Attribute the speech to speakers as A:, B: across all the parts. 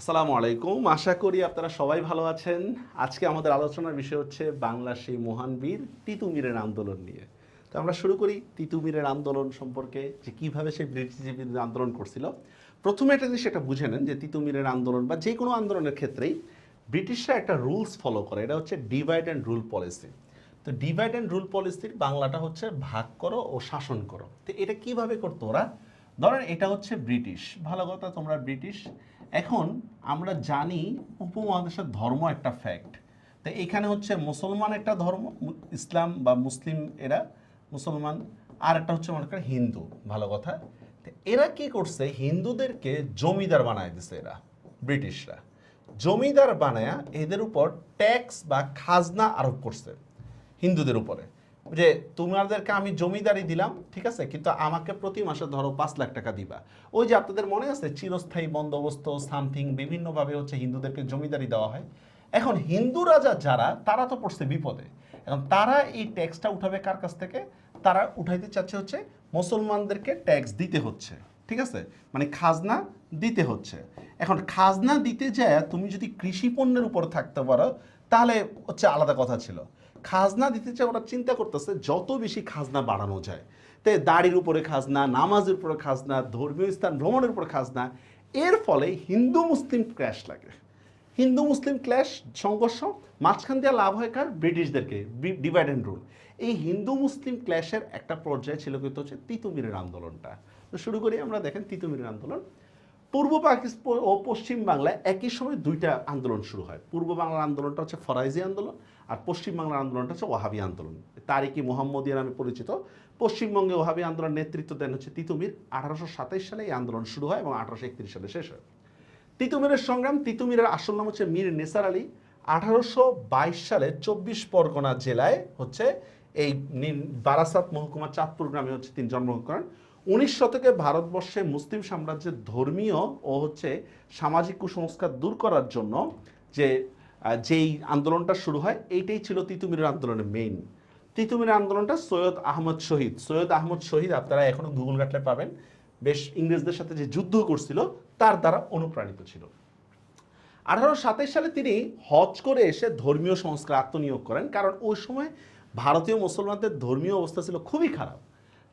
A: আসসালামু আলাইকুম। আশা করি আপনারা সবাই ভালো আছেন। আজকে আমাদের আলোচনার বিষয় হচ্ছে বাংলা সেই মহান বীর তিতুমিরের আন্দোলন নিয়ে। তো আমরা শুরু করি তিতুমিরের আন্দোলন সম্পর্কে, যে কীভাবে সে বিরুদ্ধে আন্দোলন করছিল। প্রথমে একটা জিনিস এটা বুঝে নেন যে তিতুমিরের আন্দোলন বা যে কোনো আন্দোলনের ক্ষেত্রেই ব্রিটিশরা একটা রুলস ফলো করে। এটা হচ্ছে ডিভাইড অ্যান্ড রুল পলিসি। তো ডিভাইড অ্যান্ড রুল পলিসির বাংলাটা হচ্ছে ভাগ করো ও শাসন করো। তো এটা কীভাবে করতো ওরা? ধরেন এটা হচ্ছে ব্রিটিশ। ভালো কথা, তোমরা ব্রিটিশ। এখন আমরা জানি উপমহাদেশের ধর্ম একটা ফ্যাক্ট তো এখানে হচ্ছে মুসলমান একটা ধর্ম ইসলাম বা মুসলিম এরা মুসলমান, আর একটা হচ্ছে মনে করেন হিন্দু। ভালো কথা। এরা কি করছে? হিন্দুদেরকে জমিদার বানায় দিছে এরা, ব্রিটিশরা। জমিদার বানায়া এদের উপর ট্যাক্স বা খাজনা আরোপ করছে হিন্দুদের উপরে। যে তোমাদেরকে আমি জমিদারি দিলাম, ঠিক আছে? কিন্তু আমাকে প্রতি মাসে ধরো পাঁচ লাখ টাকা দিবা। ওই যে আপনাদের মনে আছে, চিরস্থায়ী বন্দোবস্ত, সামথিং বিভিন্নভাবে হচ্ছে হিন্দুদেরকে জমিদারি দেওয়া হয়। এখন হিন্দু রাজা যারা, তারা তো পড়ছে বিপদে। এখন তারা এই ট্যাক্সটা উঠাবে কার কাছ থেকে? তারা উঠাইতে চাচ্ছে হচ্ছে মুসলমানদেরকে ট্যাক্স দিতে হচ্ছে। ঠিক আছে? মানে খাজনা দিতে হচ্ছে। এখন খাজনা দিতে যায়, তুমি যদি কৃষি পণ্যের উপর থাকতে পারো, তাহলে হচ্ছে আলাদা কথা ছিল। খাজনা দিতে চায় ওরা চিন্তা করতেছে, যত বেশি খাজনা বাড়ানো যায় তাই দাড়ির উপরে খাজনা, নামাজের উপরে খাজনা, ধর্মীয় স্থান ভ্রমণের উপর খাজনা, এর ফলে হিন্দু মুসলিম ক্র্যাশ লাগে। হিন্দু মুসলিম ক্ল্যাশ সংঘর্ষ, মাঝখান দিয়ে লাভ হয় কার? ব্রিটিশদেরকে ডিভাইড অ্যান্ড রুল এই হিন্দু মুসলিম ক্ল্যাশের একটা পর্যায়ে ছিল কিন্তু হচ্ছে তিতুমিরের আন্দোলনটা। তো শুরু করি আমরা, দেখেন তিতুমিরের আন্দোলন। পূর্ব পাকিস্তান ও পশ্চিম বাংলায় একই সময় দুইটা আন্দোলন শুরু হয়। পূর্ব বাংলার আন্দোলনটা হচ্ছে ফরাইজি আন্দোলন আর পশ্চিম বাংলার আন্দোলনটা হচ্ছে ওহাবি আন্দোলন। তারিকি মোহাম্মদিয়া নামে পরিচিত। পশ্চিমবঙ্গে ওহাবি আন্দোলন নেতৃত্ব দেন হচ্ছে তিতুমির। আঠারোশো সাতাইশ সালে এই আন্দোলন শুরু হয় এবং আঠারোশো একত্রিশ সালে শেষ হয়। তিতুমিরের সংগ্রাম, তিতুমিরের আসল নাম হচ্ছে মীর নেসার আলী। আঠারোশো বাইশ সালে চব্বিশ পরগনা জেলায় হচ্ছে এই বারাসাত মহকুমা চাঁদপুর গ্রামে হচ্ছে তিনি জন্মগ্রহণ করেন। উনিশ শতকে ভারতবর্ষে মুসলিম সাম্রাজ্যের ধর্মীয় ও হচ্ছে সামাজিক কুসংস্কার দূর করার জন্য যে যেই আন্দোলনটা শুরু হয়, এইটাই ছিল তিতুমিরের আন্দোলনের মেইন তিতুমিরের আন্দোলনটা সৈয়দ আহমদ শহীদ। সৈয়দ আহমদ শহীদ, আপনারা এখনও গুগল ঘাটলে পাবেন। বেশ ইংরেজদের সাথে যে যুদ্ধ করছিল, তার দ্বারা অনুপ্রাণিত ছিল। আঠারোশো সাতাইশ সালে তিনি হজ করে এসে ধর্মীয় সংস্কার, আত্মনিয়োগ করেন। কারণ ওই সময় ভারতীয় মুসলমানদের ধর্মীয় অবস্থা ছিল খুবই খারাপ।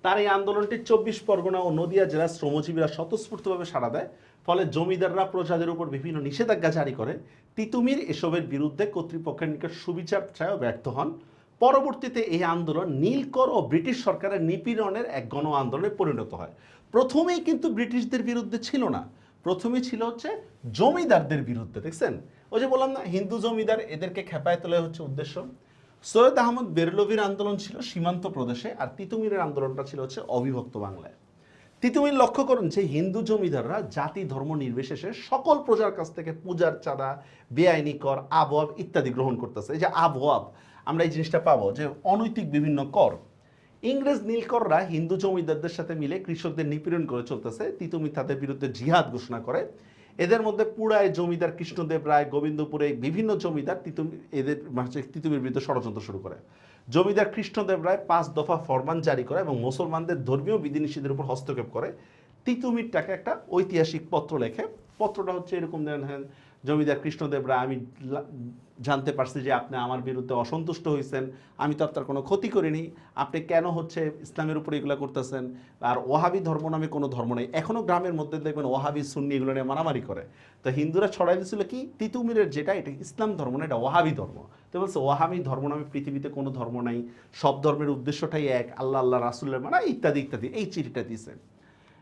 A: তার এই আন্দোলনটি চব্বিশ পরগনা ও নদিয়া জেলার শ্রমজীবীরা স্বতঃস্ফূর্তভাবে সাড়া দেয়। ফলে জমিদাররা প্রজাদের উপর বিভিন্ন নিষেধাজ্ঞা জারি করে। তিতুমির এসবের বিরুদ্ধে কর্তৃপক্ষের নিকট সুবিচার চায়ও ব্যর্থ হন। পরবর্তীতে এই আন্দোলন নীলকর ও ব্রিটিশ সরকারের নিপীড়নের এক গণ আন্দোলনে পরিণত হয়। প্রথমেই কিন্তু ব্রিটিশদের বিরুদ্ধে ছিল না। প্রথমে ছিল হচ্ছে জমিদারদের বিরুদ্ধে, দেখছেন? ওই যে বললাম না, হিন্দু জমিদার এদেরকে খেপায় তোলা হচ্ছে উদ্দেশ্য। সৈয়দ আহমদ বেরলভির আন্দোলন ছিল সীমান্ত প্রদেশে আর তিতুমিরের আন্দোলনটা ছিল হচ্ছে অবিভক্ত বাংলায়। তিতুমির লক্ষ্য করুন যে হিন্দু জমিদাররা জাতি ধর্ম নির্বিশেষে সকল প্রজার কাছ থেকে পূজার চাঁদা, বেআইনি কর আবহাব ইত্যাদি গ্রহণ করতেছে। এই যে আবহাব আমরা এই জিনিসটা পাবো যে অনৈতিক বিভিন্ন কর। ইংরেজ নীলকররা হিন্দু জমিদারদের সাথে মিলে কৃষকদের নিপীড়ন করে চলতেছে। তিতুমির তাদের বিরুদ্ধে জিহাদ ঘোষণা করে। এদের মধ্যে পুরায় জমিদার কৃষ্ণদেব রায় গোবিন্দপুরে বিভিন্ন জমিদার তিতুমি এদের তিতুমির বিরুদ্ধে ষড়যন্ত্র শুরু করে। জমিদার কৃষ্ণদেব রায় পাঁচ দফা ফরমান জারি করে এবং মুসলমানদের ধর্মীয় বিধিনিষেধের উপর হস্তক্ষেপ করে। তিতুমিরটাকে একটা ঐতিহাসিক পত্র লেখে। পত্রটা হচ্ছে এরকম ধরেন হ্যাঁ, জমিদার কৃষ্ণদেব রায় আমি জানতে পারছি যে আপনি আমার বিরুদ্ধে অসন্তুষ্ট হয়েছেন আমি তো আপনার কোনো ক্ষতি করিনি। আপনি কেন হচ্ছে ইসলামের উপর এগুলো করতেছেন? আর ওহাবি ধর্ম নামে কোনো ধর্ম নেই। এখনও গ্রামের মধ্যে দেখবেন ওহাবি সুন্নি এগুলো নিয়ে মারামারি করে। তো হিন্দুরা ছড়াই দিয়েছিল কি? তিতুমিরের যেটা, এটা ইসলাম ধর্ম না? এটা ওহাবি ধর্ম। তো বলছে ওহাবি ধর্ম নামে পৃথিবীতে কোনো ধর্ম নাই। সব ধর্মের উদ্দেশ্যটাই এক, আল্লাহ আল্লাহ রাসুল্লের মানে ইত্যাদি ইত্যাদি। এই চিঠিটা দিয়েছে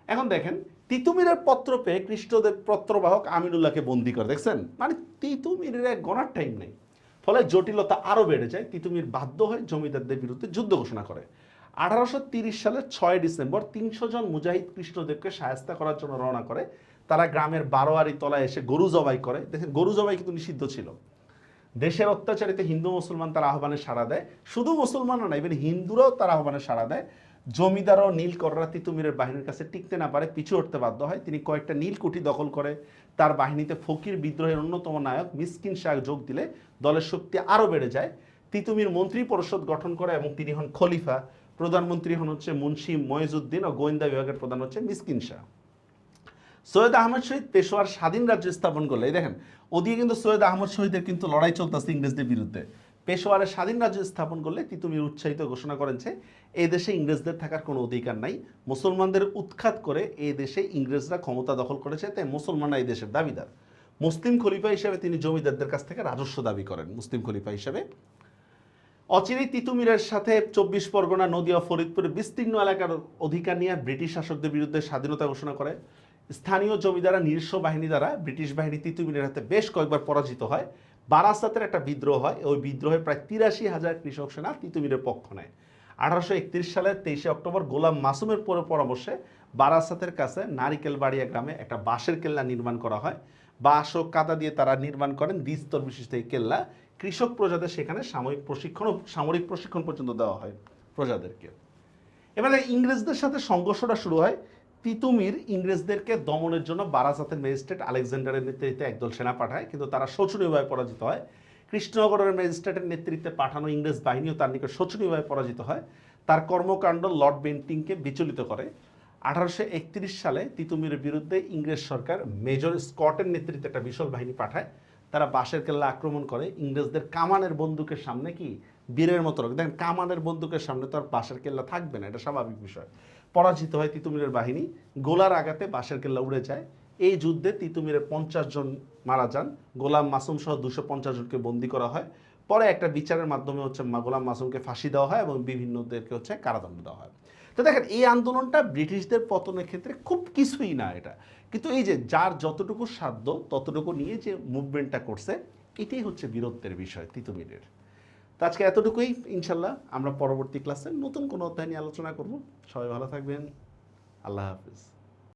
A: এখন দেখেন তিতুমিরের পত্র পেয়ে কৃষ্ণদেব পত্রবাহক আমিনুল্লাহকে বন্দি করে, দেখছেন? মানে তিতুমিরের এক গণার টাইম নেই। ফলে জটিলতা আরও বেড়ে যায়। তিতুমির বাধ্য হয়ে জমিদারদের বিরুদ্ধে যুদ্ধ ঘোষণা করে। আঠারোশো তিরিশ সালের ছয় ডিসেম্বর তিনশো জন মুজাহিদ কৃষ্ণদেবকে সায়স্তা করার জন্য রওনা করে। তারা গ্রামের বারোয়ারি তলায় এসে গরু জবাই করে। দেখেন, গরু জবাই কিন্তু নিষিদ্ধ ছিল। দেশের অত্যাচারিত হিন্দু মুসলমান তার আহ্বানে সাড়া দেয়। শুধু মুসলমানরা না ইভেন হিন্দুরাও তার আহ্বানে সাড়া দেয়। জমিদার ও নীলকররা তিতুমিরের বাহিনীর কাছে টিকতে না পারে, পিছু হটতে বাধ্য হয়। তিনি কয়েকটা নীলকুঠি দখল করে তার বাহিনীতে ফকির বিদ্রোহের অন্যতম নায়ক মিসকিন শাহ যোগ দিলে দলের শক্তি আরও বেড়ে যায়। তিতুমির মন্ত্রী পরিষদ গঠন করে এবং তিনি হন খলিফা। প্রধানমন্ত্রী হন হচ্ছে মুন্সি ময়েজউদ্দিন ও গোয়েন্দা বিভাগের প্রধান হচ্ছে মিসকিন শাহ। সৈয়দ আহমদ শহীদ পেশোয়ার স্বাধীন রাজ্য স্থাপন করলে দেখেন, ওদিকে কিন্তু সৈয়দ আহমদ শহীদের কিন্তু লড়াই চলতেছে ইংরেজদের বিরুদ্ধে। পেশোয়ারের স্বাধীন রাজ্য স্থাপন করলে তিতুমির উৎসাহিত ঘোষণা করেন যে, এই দেশে ইংরেজদের থাকার কোনো অধিকার নাই। মুসলমানদের উৎখাত করে এই দেশে ইংরেজরা ক্ষমতা দখল করেছে, তাই মুসলমানরা এই দেশের দাবিদার। মুসলিম খলিফা হিসেবে তিনি জমিদারদের কাছ থেকে রাজস্ব দাবি করেন। মুসলিম খলিফা হিসেবে। অচিরেই তিতুমিরের সাথে চব্বিশ পরগনা, নদিয়া ফরিদপুরের বিস্তীর্ণ এলাকার অধিকার নিয়ে ব্রিটিশ শাসকদের বিরুদ্ধে স্বাধীনতা ঘোষণা করে। স্থানীয় জমিদারা নিজস্ব বাহিনী দ্বারা ব্রিটিশ বাহিনী তিতুমিরের হাতে বেশ কয়েকবার পরাজিত হয়। বারাসাতের একটা বিদ্রোহ হয়, ওই বিদ্রোহে প্রায় তিরাশি হাজার কৃষক সেনা তিতুমিরের পক্ষ নেয়। আঠারোশো একত্রিশ সালের তেইশে অক্টোবর গোলাম মাসুমের পর পরামর্শে বারাসাতের কাছে নারিকেল বাড়িয়া গ্রামে একটা বাঁশের কেল্লা নির্মাণ করা হয়। বাঁশ ও কাদা দিয়ে তারা নির্মাণ করেন দ্বিস্তর বিশিষ্ট এই কেল্লা। কৃষক প্রজাদের সেখানে সাময়িক প্রশিক্ষণ সামরিক প্রশিক্ষণ পর্যন্ত দেওয়া হয় প্রজাদেরকে। এবারে ইংরেজদের সাথে সংঘর্ষটা শুরু হয় তিতুমির ইংরেজদেরকে দমনের জন্য বারাসাতের ম্যাজিস্ট্রেট আলেকজান্ডারের নেতৃত্বে একদল সেনা পাঠায়, কিন্তু তারা শোচনীয়ভাবে পরাজিত হয়। কৃষ্ণনগরের ম্যাজিস্ট্রেটের নেতৃত্বে পাঠানো ইংরেজ বাহিনীও তার নিকট শোচনীয়ভাবে পরাজিত হয়। তার কর্মকাণ্ড লর্ড বেন্টিংকে বিচলিত করে। আঠারোশো একত্রিশ সালে তিতুমিরের বিরুদ্ধে ইংরেজ সরকার মেজর স্কটের নেতৃত্বে একটা বিশাল বাহিনী পাঠায়। তারা বাঁশের কেল্লা আক্রমণ করে। ইংরেজদের কামানের বন্দুকের সামনে কি? বীরের মতো দেখেন, কামানের বন্দুকের সামনে তো আর বাঁশের কেল্লা থাকবে না, এটা স্বাভাবিক বিষয়। পরাজিত হয় তিতুমিরের বাহিনী। গোলার আঘাতে বাঁশের কেল্লা উড়ে যায়। এই যুদ্ধে তিতুমিরের পঞ্চাশ জন মারা যান। গোলাম মাসুম সহ দুশো পঞ্চাশ জনকে বন্দী করা হয়। পরে একটা বিচারের মাধ্যমে হচ্ছে গোলাম মাসুমকে ফাঁসি দেওয়া হয় এবং বিভিন্নদেরকে হচ্ছে কারাদণ্ড দেওয়া হয়। তো দেখেন, এই আন্দোলনটা ব্রিটিশদের পতনের ক্ষেত্রে খুব কিছুই না এটা। কিন্তু এই যে যার যতটুকু সাধ্য, ততটুকু নিয়ে যে মুভমেন্টটা করছে, এটাই হচ্ছে বীরত্বের বিষয় তিতুমিরের। তো আজকে এতটুকুই, ইনশাল্লাহ আমরা পরবর্তী ক্লাসে নতুন কোনো অধ্যায় নিয়ে আলোচনা করব। সবাই ভালো থাকবেন। আল্লাহ হাফিজ।